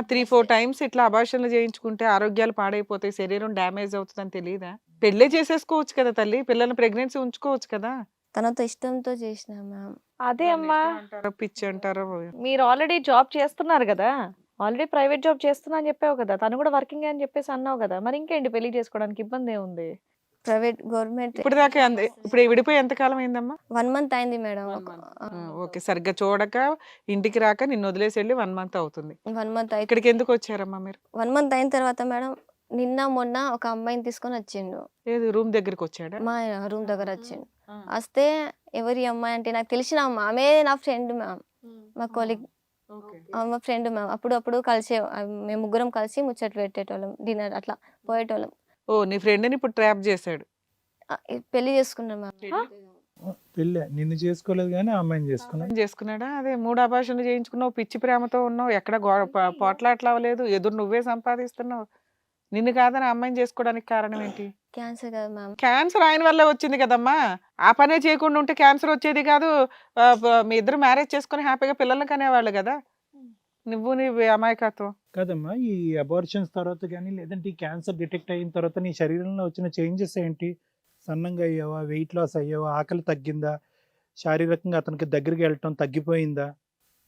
Three four times ఇట్లా అభాషణలు చేయించుకుంటే ఆరోగ్యాలు పాడైపోతాయి శరీరం డ్యామేజ్ అవుతుందని తెలియదా పెళ్ళే చేసేసుకోవచ్చు కదా తల్లి పిల్లల్ని ప్రెగ్నెన్సీ ఉంచుకోవచ్చు కదా? తనతో ఇష్టంతో చేసిన మ్యామ్. అదే అమ్మా. అంటారో పిచ్చి అంటారో మీరు ఆల్రెడీ జాబ్ చేస్తున్నారు కదా? ఆల్రెడీ ప్రైవేట్ జాబ్ చేస్తున్నా అని చెప్పావు కదా? తను కూడా వర్కింగ్ అని చెప్పేసి అన్నావు కదా? మరి ఇంకేంటి పెళ్ళి చేసుకోవడానికి ఇబ్బంది ఏముంది? ప్రైవేట్ గవర్నమెంట్ ఇప్పుడు దాకా అంద- ఇప్పుడు విడిపోయి ఎంత కాలం అయిందమ్మా వన్ మంత్ అయింది మేడం. ఓకే. సరిగ్గా చూడక ఇంటికి రాక నిన్ను వదిలేసి వెళ్ళి వన్ మంత్ అవుతుంది. వన్ మంత్ ఇక్కడికి ఎందుకు వచ్చారమ్మా మీరు? వన్ మంత్ అయిన తర్వాత మేడం నిన్న మొన్న ఒక అమ్మాయిని తీసుకొని వచ్చిండు. ఏది? రూమ్ దగ్గరికి వచ్చాడా? మా రూమ్ దగ్గర వచ్చిండు. వస్తే ఎవరి అమ్మాయి అంటే నాకు తెలిసిన అమ్మ ఆమె నా ఫ్రెండ్ మ్యామ్. మా కొలీగ్ మా ఫ్రెండ్ మ్యామ్. అప్పుడు అప్పుడు కలిసే మేము ముగ్గురం కలిసి ముచ్చట పెట్టేటోళ్ళం. డిన్నర్ అట్లా పోయేటోళ్ళం. ఓ నీ ఫ్రెండ్ని ఇప్పుడు ట్రాప్ చేశాడు. ఆ, పెళ్ళి చేసుకున్నాం మ్యామ్ పెళ్ళి. నిన్ను చేసుకోలేదు కానీ ఆ అమ్మాయిని చేసుకున్నా. చేసుకున్నాడా? అదే మూడు అభాషణలు చేయించుకున్నావు పిచ్చి ప్రేమతో ఉన్నావు ఎక్కడ ప- పోట్లాట్లు అవ్వలేదు ఎదురు నువ్వే సంపాదిస్తున్నావు. నిన్ను కాదని ఆ అమ్మాయిని చేసుకోవడానికి కారణం ఏంటి? క్యాన్సర్ కదా మ్యామ్ క్యాన్సర్ ఆయన వల్లే వచ్చింది కదమ్మా. ఆ పనే చేయకుండా ఉంటే క్యాన్సర్ వచ్చేది కాదు. ఆ, మీ ఇద్దరు మ్యారేజ్ చేసుకుని హ్యాపీగా పిల్లల్ని కనేవాళ్ళు కదా. నువ్వు నీ అమాయకత్వం. కదమ్మా ఈ అబార్షన్స్ తర్వాత కానీ లేదంటే ఈ క్యాన్సర్ డిటెక్ట్ అయిన తర్వాత నీ శరీరంలో వచ్చిన చేంజెస్ ఏంటి? సన్నంగా అయ్యావా? వెయిట్ లాస్ అయ్యావా? ఆకలి తగ్గిందా? శారీరకంగా అతనికి దగ్గరికి వెళ్ళటం తగ్గిపోయిందా?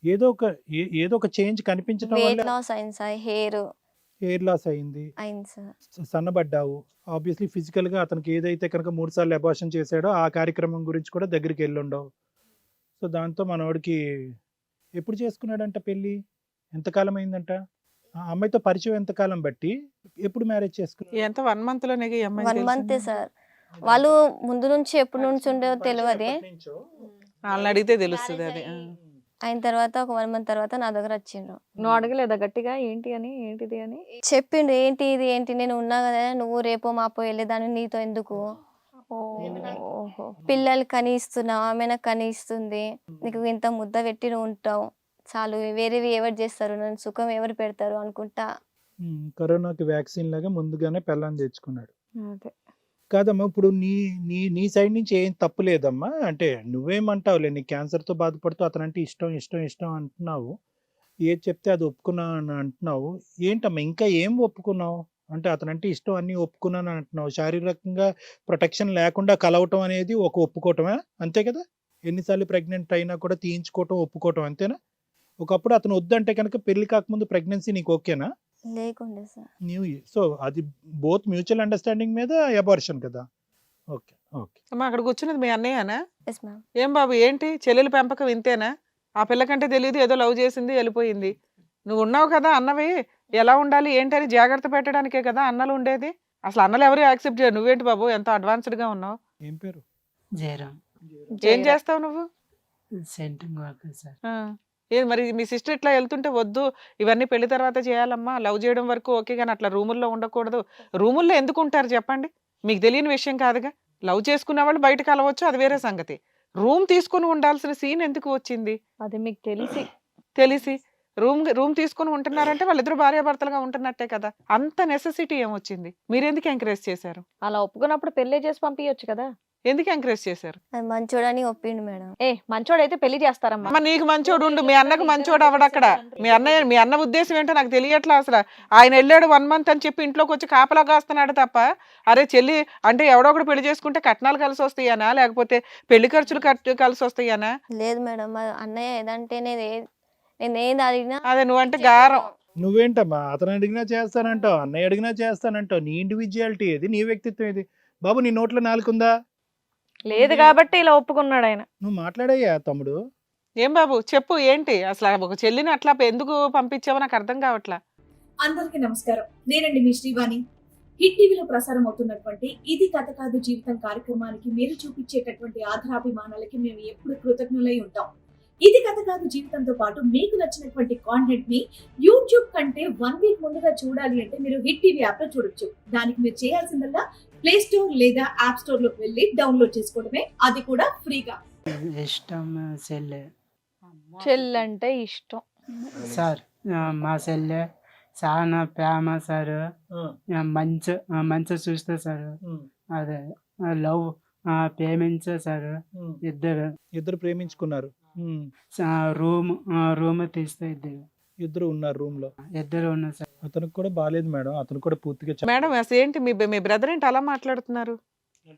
ఏదో ఒక ఏదో ఒక చేంజ్ కనిపించడం వెయిట్ వల్ల లాస్ అయింది సార్ హెయిర్ హెయిర్ లాస్ అయింది. అయింది సార్. స- సన్నబడ్డావు. ఆబ్వియస్లీ ఫిజికల్గా అతనికి ఏదైతే కనుక మూడు సార్లు అబార్షన్ చేశాడో ఆ కార్యక్రమం గురించి కూడా దగ్గరికి వెళ్ళి ఉండవు సో దాంతో మనోడికి ఎప్పుడు చేసుకున్నాడంట పెళ్ళి? ఎంతకాలం అయిందంట ఆ అమ్మాయితో పరిచయం ఎంతకాలం బట్టి ఎప్పుడు మ్యారేజ్ చేసుకున్నాడు ఎంత వన్ మంత్లోనే ఈ అమ్మాయి వన్ మంతే సార్. వాళ్ళు ముందు నుంచి ఎప్పటి నుంచి? ఉండేదో తెలియదు వాళ్ళని అడిగితే తెలుస్తుంది అది. ఆ. అయిన తర్వాత ఒక వన్ మంత్ తర్వాత నా దగ్గర వచ్చిండ్రు. నువ్వు అడగలేదా గట్టిగా? ఏంటి అని? ఏంటిది అని? చెప్పిండు ఏంటి ఇది? ఏంటి? నేను ఉన్నా కదా నువ్వు రేపో మాపో వెళ్ళేదాన్ని నీతో ఎందుకు? ఓహో. పిల్లలు కనిస్తున్నావు ఆమె నాకు కనిస్తుంది నీకు ఇంత ముద్ద పెట్టి నువ్వు ఉంటావు. చాలు వేరేవి ఎవరు చేస్తారు? నన్ను సుఖం ఎవరు పెడతారు? అనుకుంటా. కరోనాకి వ్యాక్సిన్ లాగా ముందుగానే పెళ్ళాన్ని తెచ్చుకున్నాడు. అదే. కాదమ్మా ఇప్పుడు నీ నీ నీ సైడ్ నుంచి ఏం తప్పు లేదమ్మా? అంటే నువ్వేమంటావులే నీ క్యాన్సర్తో బాధపడుతూ అతనంటే ఇష్టం ఇష్టం ఇష్టం అంటున్నావు. ఏది చెప్తే అది ఒప్పుకున్నా అని అంటున్నావు. ఏంటమ్మా ఇంకా ఏం ఒప్పుకున్నావు? అంటే అతనంటే ఇష్టం అన్ని ఒప్పుకున్నాను అంటున్నావు. శారీరకంగా ప్రొటెక్షన్ లేకుండా కలవటం అనేది ఒక ఒప్పుకోవటమే? అంతే కదా? ఎన్నిసార్లు ప్రెగ్నెంట్ అయినా కూడా తీయించుకోవటం ఒప్పుకోవటం అంతేనా? ఒకప్పుడు అతను వద్దంటే కనుక పెళ్ళి కాకముందు ప్రెగ్నెన్సీ నీకు ఓకేనా? లేకుండే సార్. న్యూ సో అది బోత్ మ్యూచువల్ అండర్స్టాండింగ్ మీద అబార్షన్ కదా. Okay okay. అమ్మా అక్కడ కూర్చున్నది మీ అన్నయ్యనా? ఎస్ మ్యామ్ ఏం బాబు ఏంటి? చెల్లెలు పెంపకం ఇంతేనా? ఆ పిల్లకంటే తెలియదు ఏదో లవ్ చేసింది వెళ్ళిపోయింది. నువ్వు ఉన్నావు కదా అన్నవి ఎలా ఉండాలి ఏంటని జాగ్రత్త పెట్టడానికే కదా అన్నలు ఉండేది? అసలు అన్నలు ఎవరు యాక్సెప్ట్ చేయరు. నువ్వేంటి బాబు ఎంత అడ్వాన్స్డ్గా ఉన్నావు? ఏం పేరు? జయరామ్ ఏం చేస్తావు నువ్వు? Centring work sir. ఆ. ఏ మరి? మీ సిస్టర్ ఇట్లా వెళ్తుంటే వద్దు ఇవన్నీ పెళ్ళి తర్వాత చేయాలమ్మా లవ్ చేయడం వరకు ఓకే కానీ అట్లా రూముల్లో ఉండకూడదు. రూముల్లో ఎందుకు ఉంటారు చెప్పండి? మీకు తెలియని విషయం కాదుగా. లవ్ చేసుకున్న వాళ్ళు బయట కలవచ్చు అది వేరే సంగతి. రూమ్ తీసుకుని ఉండాల్సిన సీన్ ఎందుకు వచ్చింది? అది మీకు తెలిసి. తెలిసి. రూమ్ రూమ్ తీసుకుని ఉంటున్నారంటే వాళ్ళిద్దరు భార్యాభర్తలుగా ఉంటున్నట్టే కదా. అంత నెసెసిటీ ఏమొచ్చింది? మీరు ఎందుకు ఎంకరేజ్ చేశారు? అలా ఒప్పుకున్నప్పుడు పెళ్ళి చేసి పంపించచ్చు కదా. ఎందుకు ఎంకరేజ్ చేశారు? అది మంచోడని ఒప్పిండు మేడం. ఏ మంచోడైతే పెళ్ళి చేస్తారమ్మా. అమ్మ నీకు మంచోడు ఉండు. మీ అన్నకు మంచోడు అవడక్కడ మీ అన్నయ్య మీ అన్న ఉద్దేశం ఏంటో నాకు తెలియట్లా అసలు. ఆయన వెళ్ళాడు వన్ మంత్ అని చెప్పి ఇంట్లోకి వచ్చి కాపలా కాస్తున్నాడు తప్ప అరే చెల్లి అంటే ఎవడో ఒకడు పెళ్ళి చేసుకుంటే కట్నాలు కలిసి వస్తాయనా? లేకపోతే పెళ్ళి ఖర్చులు కట్ కలిసి వస్తాయనా? లేదు మేడం మా అన్నయ్య ఏదంటే నేను ఏ- నేను ఏది అడిగినా అదే నువ్వంటే గారం. నువ్వేంటమ్మా? అతను అడిగినా చేస్తానంటావు అన్నయ్య అడిగినా చేస్తానంటావు. నీ ఇండివిజువాలిటీ ఏది? నీ వ్యక్తిత్వం ఏది? బాబు నీ నోట్లో నాలుగుందా లేదు కాబట్టి ఇలా ఒప్పుకున్నాడు ఆయన. నువ్వు మాట్లాడయ్యా తమ్ముడు. ఏం బాబు? చెప్పు ఏంటి? అసలు ఒక చెల్లిని అట్లా ఎందుకు పంపించావో నాకు అర్థం కావట్లా? అందరికీ నమస్కారం. నేనండి మీ శ్రీవాణి. హిట్ టీవీలో ప్రసారం అవుతున్నటువంటి ఇది కథ కాదు జీవితం కార్యక్రమానికి మీరు చూపించేటటువంటి ఆధారాభిమానాలకి మేము ఎప్పుడు కృతజ్ఞులై ఉంటాం. ఇది కథ కాదు జీవితంతో పాటు మీకు నచ్చినటువంటి కాంటెంట్ని యూట్యూబ్ కంటే వన్ వీక్ ముందుగా చూడాలి అంటే మీరు హిట్ టీవీ యాప్లో చూడొచ్చు. దానికి మీరు చేయాల్సిందల్లా ప్లే స్టోర్ లేదా యాప్ స్టోర్లోకి వెళ్ళి డౌన్లోడ్ చేసుకోవడమే. అది కూడా ఫ్రీగా. ఇష్టం సెల్లె. చెల్లంటే ఇష్టం. సార్ ఆ, మా సెల్లె చాలా ప్రేమ సార్. ఆ, మంచి మంచి చూస్తే సార్. అదే లవ్ పేమెంట్స్ సార్. ఇద్దరు. ఇద్దరు ప్రేమించుకున్నారు. రూమ్ రూమ్ తీస్తే ఇద్దరు. ఇద్దరు ఉన్నారు రూమ్లో. ఇద్దరు ఉన్నారు సార్. అతనికి కూడా బాగాలేదు మేడం. అతను కూడా పూర్తిగా చెప్ప- మేడం అసలు ఏంటి మీ మీ బ్రదర్ ఏంటి అలా మాట్లాడుతున్నారు?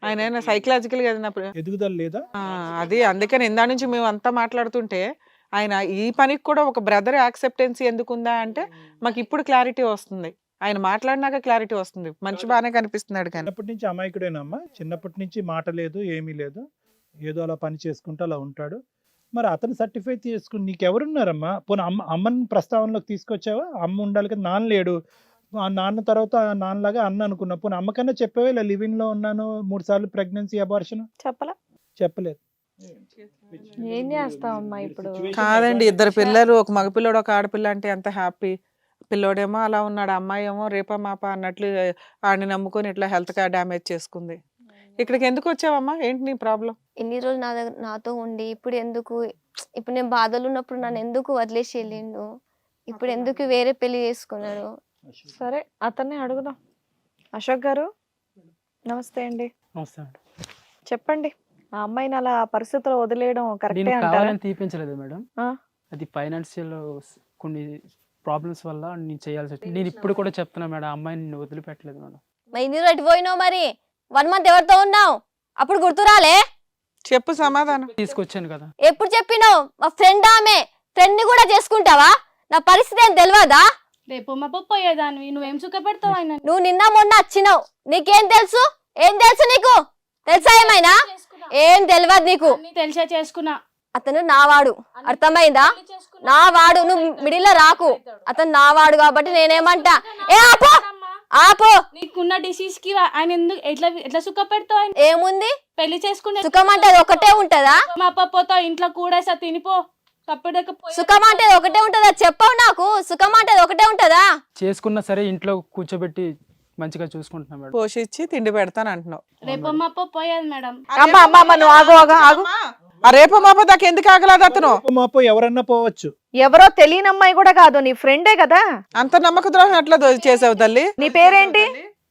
ఆయన ఏమైనా సైకలాజికల్గా ఏదైనా ప్ర- ఎదుగుదల లేదా? ఆ, అది అందుకని ఇందా నుంచి మేము అంతా మాట్లాడుతుంటే ఆయన ఈ పనికి కూడా ఒక బ్రదర్ యాక్సెప్టెన్సీ ఎందుకుందా అంటే మాకు ఇప్పుడు క్లారిటీ వస్తుంది. ఆయన మాట్లాడినాక క్లారిటీ వస్తుంది. మనిషి బాగానే కనిపిస్తున్నాడు కానీ. చిన్నప్పటి నుంచి అమాయకుడేనమ్మా. చిన్నప్పటి నుంచి మాట లేదు ఏమీ లేదు. ఏదో అలా పని చేసుకుంటూ అలా ఉంటాడు. మరి అతను సర్టిఫై చేసుకుని నీకెవరున్నారమ్మా? పోనీ అమ్మ అమ్మని ప్రస్తావనలోకి తీసుకొచ్చావా? అమ్మ ఉండాలి కదా నాన్న లేడు. ఆ నాన్న తర్వాత ఆ నాన్నలాగా అన్న అనుకున్నా. పోనీ అమ్మకన్నా చెప్పావా? ఇలా లివింగ్లో ఉన్నాను మూడు సార్లు ప్రెగ్నెన్సీ అబార్షన్ చెప్పలా. చెప్పలేదు. ఏం చేస్తావమ్మా ఇప్పుడు? కాదండి ఇద్దరు పిల్లలు ఒక మగపిల్లడు ఒక ఆడపిల్ల అంటే ఎంత హ్యాపీ పిల్లోడేమో అలా ఉన్నాడు అమ్మాయి ఏమో రేపా మాప అన్నట్లు ఆడిని నమ్ముకొని ఇట్లా హెల్త్గా డ్యామేజ్ చేసుకుంది. ఇక్కడికి ఎందుకు వచ్చావమ్మా ఏంటి నీ ప్రాబ్లం? ఇన్ని రోజులు నా దగ్గర నాతో ఉండి ఇప్పుడు ఎందుకు ఇప్పుడు నేను బాధలు ఉన్నప్పుడు నన్ను ఎందుకు వదిలేసి వెళ్ళిండు ఇప్పుడు ఎందుకు వేరే పెళ్ళి చేసుకున్నాడు? సరే అతన్ని అడుగుదాం. అశోక్ గారు నమస్తే అండి. నమస్తే మేడం. చెప్పండి ఆ అమ్మాయిని అలా ఆ పరిస్థితిలో వదిలేయడం కరెక్టే అంటారా? కావాలని తీపించలేదు మేడం. ఆ. అది ఫైనాన్షియల్ కొన్ని ప్రాబ్లమ్స్ వల్ల నేను చేయాల్సి వచ్చింది నేను ఇప్పుడు కూడా చెప్తున్నా మేడం ఆ అమ్మాయిని నేను వదిలిపెట్టలేదు మేడం. మరి ఇన్ని రోజులు ఎటు పోయినావు మరి? వన్ మంత్ ఎవరితో ఉన్నావు? అప్పుడు గుర్తురాలే చెప్పు సమాధానం. తీసుకొచ్చాను కదా. ఎప్పుడు చెప్పినావు? మా ఫ్రెండ్ ఆమె. ఫ్రెండ్ని కూడా చేసుకుంటావా? నా పరిస్థితి ఏం తెలియదా రేపు మా పప్పు పోయేదానివి నువ్వేం సుఖపెడతావు ఆయన? నువ్వు నిన్న మొన్న వచ్చినావు నీకేం తెలుసు? ఏం తెలుసు నీకు? తెలుసా ఏమైనా? ఏం తెలియదు నీకు. అన్ని తెలిసే చేసుకున్నా. అతను నావాడు. అర్థమైందా? పెళ్ళి చేసుకున్నా. నా వాడు నువ్వు మిడిల్లో రాకు. అతను నావాడు కాబట్టి నేనేమంటా? ఏ ఆపో! ఆపో. నీకున్న డిసీజ్కి ఆయన ఎందుకు ఎట్లా ఎట్లా సుఖపెడతావు ఆయన? ఏముంది? పెళ్ళి చేసుకునే సుఖం అంటే అది ఒకటే ఉంటదా? మా పప్పుతో ఇంట్లో కూడేసా తినిపో. సుఖం అంటే అది ఒకటే ఉంటదా? చెప్పవు నాకు. సుఖం అంటే అది ఒకటే ఉంటదా? చేసుకున్నా సరే ఇంట్లో కూర్చోబెట్టి మంచిగా చూసుకుంటున్నా మేడం. పోషించి తిండి పెడతాను అంటున్నావు రేపు మా పప్పు పోయేది మేడం అమ్మ అమ్మ అమ్మ నువ్వు ఆగు ఆగు ఆగు. ఆ రేపు మాప దాకా ఎందుకు ఆగలేదు అతను? మాపో ఎవరన్నా పోవచ్చు. ఎవరో తెలియని అమ్మాయి కూడా కాదు నీ ఫ్రెండే కదా? అంత నమ్మక ద్రోహం ఎట్లా దో- చేసావు తల్లి? నీ పేరేంటి?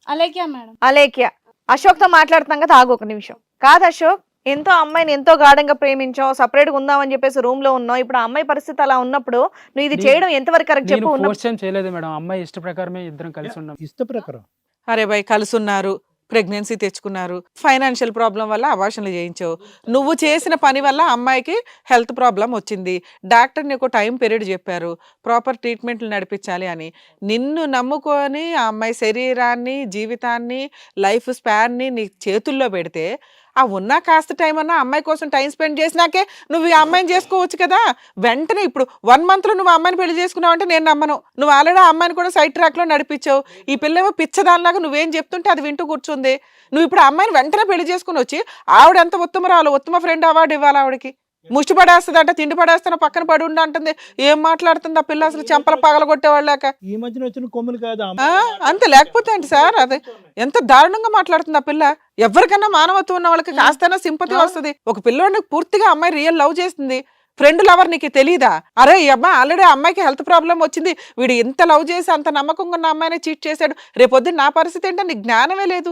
అలాగే మేడం. అలేఖ్య. అశోక్తో మాట్లాడుతున్నాం కదా ఆగు ఒక నిమిషం. కాదు అశోక్ ఎంతో అమ్మాయిని ఎంతో గాఢంగా ప్రేమించావు సపరేట్గా ఉందామని చెప్పేసి రూమ్లో ఉన్నావు. ఇప్పుడు ఆ అమ్మాయి పరిస్థితి అలా ఉన్నప్పుడు నువ్వు ఇది చేయడం ఎంతవరకు కరెక్ట్ చెప్పు? చేయలేదు మేడం. అమ్మాయి ఇష్ట ప్రకారమే ఇద్దరం కలిసి ఉన్నాం. ఇష్ట ప్రకారం? అరే భయ్ కలుసున్నారు ప్రెగ్నెన్సీ తెచ్చుకున్నారు. ఫైనాన్షియల్ ప్రాబ్లం వల్ల అవాషన్లు చేయించావు. నువ్వు చేసిన పని వల్ల అమ్మాయికి హెల్త్ ప్రాబ్లం వచ్చింది. డాక్టర్ నీకు టైం పీరియడ్ చెప్పారు. ప్రాపర్ ట్రీట్మెంట్లు నడిపించాలి అని. నిన్ను నమ్ముకొని ఆ అమ్మాయి శరీరాన్ని జీవితాన్ని లైఫ్ స్పాన్ని నీ చేతుల్లో పెడితే ఆ ఉన్న కాస్త టైం అన్నా అమ్మాయి కోసం టైం స్పెండ్ చేసినాకే నువ్వు ఈ అమ్మాయిని చేసుకోవచ్చు కదా. వెంటనే ఇప్పుడు వన్ మంత్లో నువ్వు అమ్మాయిని పెళ్ళి చేసుకున్నావు అంటే నేను నమ్మను. నువ్వు ఆల్రెడీ ఆ అమ్మాయిని కూడా సైడ్ ట్రాక్లో నడిపించావు. ఈ పిల్లేమో పిచ్చదానిలాగా నువ్వేం చెప్తుంటే అది వింటూ కూర్చుంది. నువ్వు ఇప్పుడు ఆ అమ్మాయిని వెంటనే పెళ్ళి చేసుకుని వచ్చి ఆవిడ ఎంత ఉత్తమరాలు ఉత్తమ ఫ్రెండ్ అవార్డు ఇవ్వాలి ఆవిడకి? ముష్టి పడేస్తుంది అంటే తిండి పడేస్తాను పక్కన పడి ఉండి అంటుంది. ఏం మాట్లాడుతుంది ఆ పిల్ల అసలు చెంపలు పగలగొట్టేవాళ్ళాక? ఈ మధ్యన వచ్చిన కొమ్ములు కాదు అంతే లేకపోతే ఏంటి సార్ అది? ఎంత దారుణంగా మాట్లాడుతుంది ఆ పిల్ల. ఎవరికైనా మానవత్వం ఉన్న వాళ్ళకి కాస్తైనా సింపతి వస్తుంది. ఒక పిల్లోడిని పూర్తిగా అమ్మాయి రియల్ లవ్ చేస్తుంది. ఫ్రెండ్ లవర్ నీకు తెలీదా? అరే ఈ అమ్మాయి ఆల్రెడీ అమ్మాయికి హెల్త్ ప్రాబ్లం వచ్చింది. వీడు ఇంత లవ్ చేసి అంత నమ్మకంగా ఉన్న అమ్మాయిని చీట్ చేశాడు. రేపొద్దు నా పరిస్థితి ఏంటో నీకు జ్ఞానమే లేదు.